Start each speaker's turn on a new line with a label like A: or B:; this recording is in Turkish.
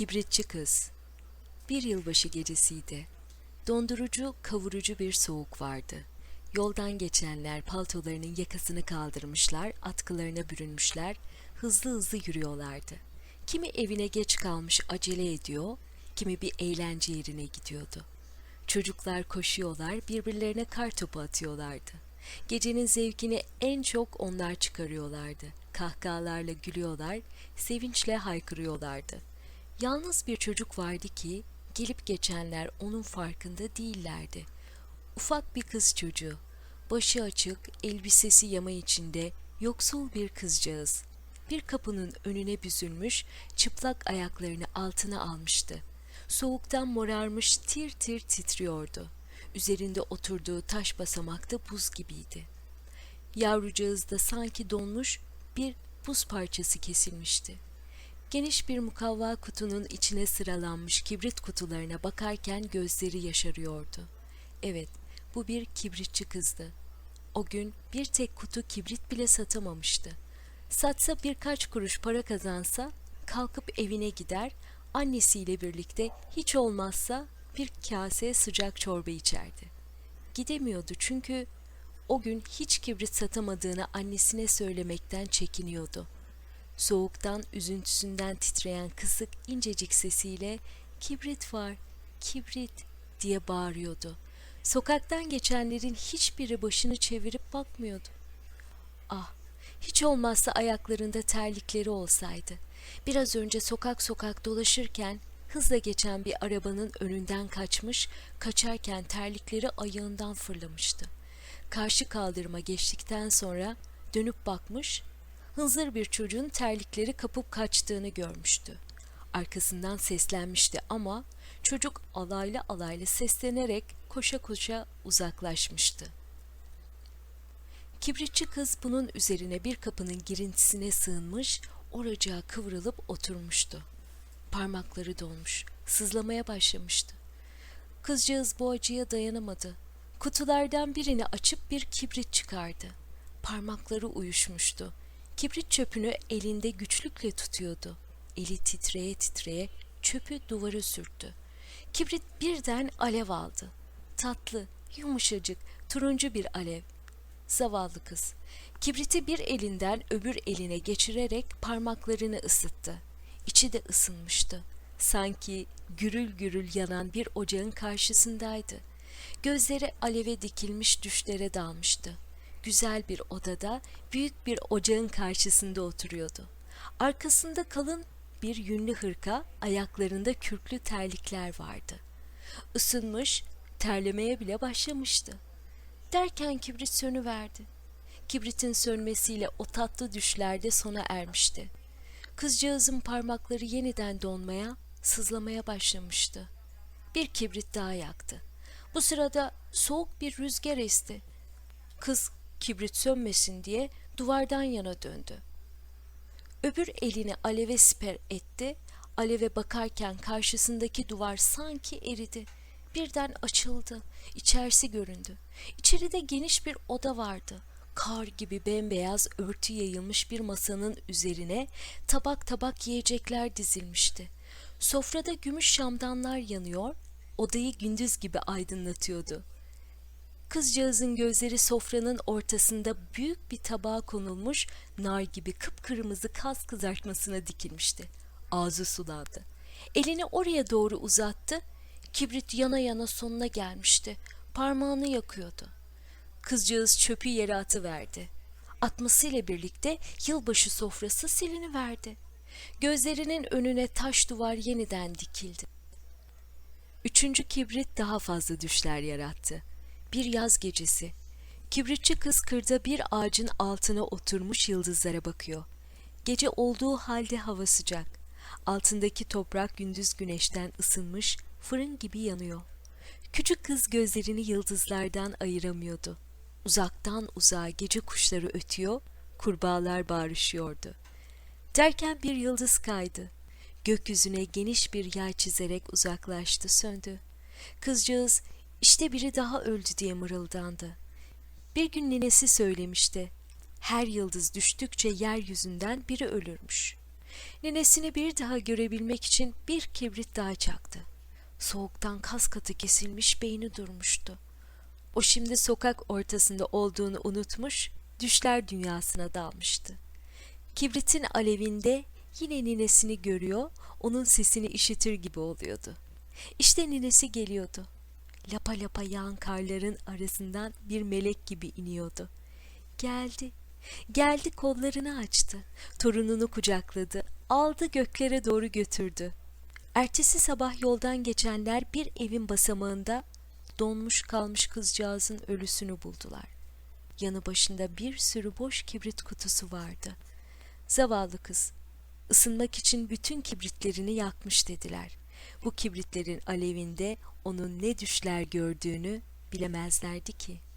A: Kibritçi kız. Bir yılbaşı gecesiydi. Dondurucu, kavurucu bir soğuk vardı. Yoldan geçenler paltolarının yakasını kaldırmışlar, atkılarına bürünmüşler, hızlı hızlı yürüyorlardı. Kimi evine geç kalmış acele ediyor, kimi bir eğlence yerine gidiyordu. Çocuklar koşuyorlar, birbirlerine kar topu atıyorlardı. Gecenin zevkini en çok onlar çıkarıyorlardı. Kahkahalarla gülüyorlar, sevinçle haykırıyorlardı. Yalnız bir çocuk vardı ki gelip geçenler onun farkında değillerdi. Ufak bir kız çocuğu, başı açık, elbisesi yama içinde, yoksul bir kızcağız. Bir kapının önüne büzülmüş, çıplak ayaklarını altına almıştı. Soğuktan morarmış tir tir titriyordu. Üzerinde oturduğu taş basamakta buz gibiydi. Yavrucağız da sanki donmuş bir buz parçası kesilmişti. Geniş bir mukavva kutunun içine sıralanmış kibrit kutularına bakarken gözleri yaşarıyordu. Evet, bu bir kibritçi kızdı. O gün bir tek kutu kibrit bile satamamıştı. Satsa birkaç kuruş para kazansa kalkıp evine gider, annesiyle birlikte hiç olmazsa bir kase sıcak çorba içerdi. Gidemiyordu çünkü o gün hiç kibrit satamadığını annesine söylemekten çekiniyordu. Soğuktan, üzüntüsünden titreyen kısık incecik sesiyle kibrit var, kibrit diye bağırıyordu. Sokaktan geçenlerin hiçbiri başını çevirip bakmıyordu. Ah, hiç olmazsa ayaklarında terlikleri olsaydı. Biraz önce sokak sokak dolaşırken hızla geçen bir arabanın önünden kaçmış, kaçarken terlikleri ayağından fırlamıştı. Karşı kaldırıma geçtikten sonra dönüp bakmış, hınzır bir çocuğun terlikleri kapıp kaçtığını görmüştü. Arkasından seslenmişti ama çocuk alaylı alaylı seslenerek koşa koşa uzaklaşmıştı. Kibritçi kız bunun üzerine bir kapının girintisine sığınmış, oracağa kıvrılıp oturmuştu. Parmakları dolmuş, sızlamaya başlamıştı. Kızcağız bu acıya dayanamadı. Kutulardan birini açıp bir kibrit çıkardı. Parmakları uyuşmuştu. Kibrit çöpünü elinde güçlükle tutuyordu. Eli titreye titreye çöpü duvara sürttü. Kibrit birden alev aldı. Tatlı, yumuşacık, turuncu bir alev. Zavallı kız. Kibriti bir elinden öbür eline geçirerek parmaklarını ısıttı. İçi de ısınmıştı. Sanki gürül gürül yanan bir ocağın karşısındaydı. Gözleri aleve dikilmiş düşlere dalmıştı. Güzel bir odada büyük bir ocağın karşısında oturuyordu. Arkasında kalın bir yünlü hırka, ayaklarında kürklü terlikler vardı. Isınmış, terlemeye bile başlamıştı. Derken kibrit sönüverdi. Kibritin sönmesiyle o tatlı düşlerde sona ermişti. Kızcağızın parmakları yeniden donmaya, sızlamaya başlamıştı. Bir kibrit daha yaktı. Bu sırada soğuk bir rüzgar esti. Kız kibrit sönmesin diye duvardan yana döndü. Öbür elini aleve siper etti. Aleve bakarken karşısındaki duvar sanki eridi. Birden açıldı. İçerisi göründü. İçeride geniş bir oda vardı. Kar gibi bembeyaz örtü yayılmış bir masanın üzerine tabak tabak yiyecekler dizilmişti. Sofrada gümüş şamdanlar yanıyor, odayı gündüz gibi aydınlatıyordu. Kızcağızın gözleri sofranın ortasında büyük bir tabağa konulmuş nar gibi kıpkırmızı kas kızartmasına dikilmişti. Ağzı sulandı. Elini oraya doğru uzattı. Kibrit yana yana sonuna gelmişti. Parmağını yakıyordu. Kızcağız çöpü yere atıverdi. Atmasıyla birlikte yılbaşı sofrası siliniverdi. Gözlerinin önüne taş duvar yeniden dikildi. Üçüncü kibrit daha fazla düşler yarattı. Bir yaz gecesi. Kibritçi kız kırda bir ağacın altına oturmuş yıldızlara bakıyor. Gece olduğu halde hava sıcak. Altındaki toprak gündüz güneşten ısınmış, fırın gibi yanıyor. Küçük kız gözlerini yıldızlardan ayıramıyordu. Uzaktan uzağa gece kuşları ötüyor, kurbağalar bağırışıyordu. Derken bir yıldız kaydı. Gökyüzüne geniş bir yay çizerek uzaklaştı, söndü. Kızcağız işte biri daha öldü diye mırıldandı. Bir gün ninesi söylemişti. Her yıldız düştükçe yeryüzünden biri ölürmüş. Ninesini bir daha görebilmek için bir kibrit daha çaktı. Soğuktan kas katı kesilmiş beyni durmuştu. O şimdi sokak ortasında olduğunu unutmuş, düşler dünyasına dalmıştı. Kibritin alevinde yine ninesini görüyor, onun sesini işitir gibi oluyordu. İşte ninesi geliyordu. Lapa lapa yağan karların arasından bir melek gibi iniyordu. Geldi. Geldi kollarını açtı. Torununu kucakladı. Aldı göklere doğru götürdü. Ertesi sabah yoldan geçenler bir evin basamağında donmuş kalmış kızcağızın ölüsünü buldular. Yanı başında bir sürü boş kibrit kutusu vardı. Zavallı kız, ısınmak için bütün kibritlerini yakmış dediler. Bu kibritlerin alevinde onun ne düşler gördüğünü bilemezlerdi ki.''